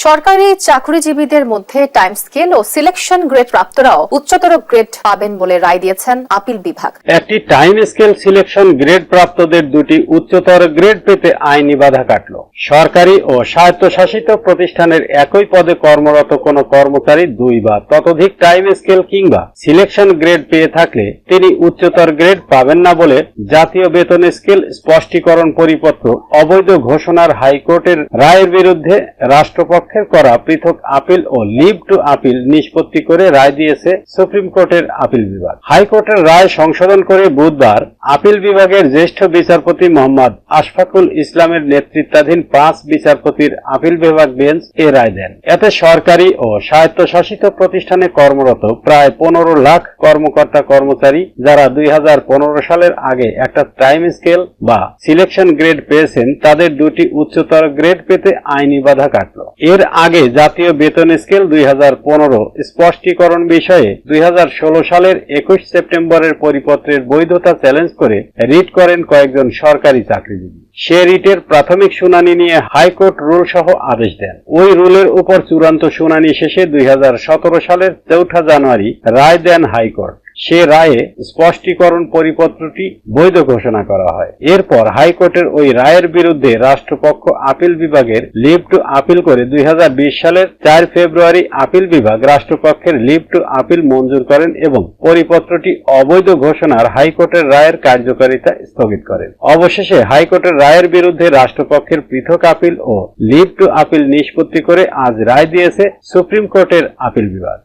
সরকারি চাকরিজীবীদের মধ্যে টাইম স্কেল ও সিলেকশন গ্রেড প্রাপ্তরাও উচ্চতর গ্রেড পাবেন বলে রায় দিয়েছেন আপিল বিভাগ। একটি টাইম স্কেল সিলেকশন গ্রেড প্রাপ্তদের দুটি উচ্চতর গ্রেড পেতে আইনি বাধা কাটল। সরকারি ও স্বায়ত্তশাসিত প্রতিষ্ঠানের একই পদে কর্মরত কোন কর্মচারী দুই বা ততোধিক টাইম স্কেল কিংবা সিলেকশন গ্রেড পেয়ে থাকলে তিনি উচ্চতর গ্রেড পাবেন না বলে জাতীয় বেতন স্কেল স্পষ্টীকরণ পরিপত্র অবৈধ ঘোষণার হাইকোর্টের রায়ের বিরুদ্ধে রাষ্ট্রপক্ষের করা পৃথক আপিল ও লিভ টু আপিল নিষ্পত্তি করে রায় দিয়েছে সুপ্রিম কোর্টের আপিল বিভাগ। হাইকোর্টের রায় সংশোধন করে বুধবার আপিল বিভাগের জ্যেষ্ঠ বিচারপতি মোহাম্মদ আশফাকুল ইসলামের নেতৃত্বাধীন পাঁচ বিচারপতির আপিল বিভাগ বেঞ্চ এ রায় দেন। এতে সরকারি ও স্বায়ত্তশাসিত প্রতিষ্ঠানে কর্মরত প্রায় পনেরো লাখ কর্মকর্তা কর্মচারী, যারা দুই হাজার পনেরো সালের আগে একটা টাইম স্কেল বা সিলেকশন গ্রেড পেয়েছেন, তাদের দুটি উচ্চতর গ্রেড পেতে আইনি বাধা কাটল। এর আগে জাতীয় বেতন স্কেল দুই হাজার পনেরো স্পষ্টীকরণ বিষয়ে দুই হাজার ষোলো সালের একুশ সেপ্টেম্বরের পরিপত্রের বৈধতা চ্যালেঞ্জ করে রিট করেন কয়েকজন সরকারি চাকরিজীবী। সে রিটের প্রাথমিক শুনানি নিয়ে হাইকোর্ট রুল সহ আদেশ দেন। ওই রুলের উপর চূড়ান্ত শুনানি শেষে দুই হাজার সতেরো সালের চৌঠা জানুয়ারি রায় দেন হাইকোর্ট। সে রায়ে স্পষ্টীকরণ পরিপত্রটি বৈধ ঘোষণা করা হয়। এরপর হাইকোর্টের ওই রায়ের বিরুদ্ধে রাষ্ট্রপক্ষ আপিল বিভাগের লিভ টু আপিল করে দুই হাজার বিশ সালের চার ফেব্রুয়ারি আপিল বিভাগ রাষ্ট্রপক্ষের লিভ টু আপিল মঞ্জুর করেন এবং পরিপত্রটি অবৈধ ঘোষণার হাইকোর্টের রায়ের কার্যকারিতা স্থগিত করেন। অবশেষে হাইকোর্টের রায়ের বিরুদ্ধে রাষ্ট্রপক্ষের পৃথক আপিল ও লিভ টু আপিল নিষ্পত্তি করে আজ রায় দিয়েছে সুপ্রিম কোর্টের আপিল বিভাগ।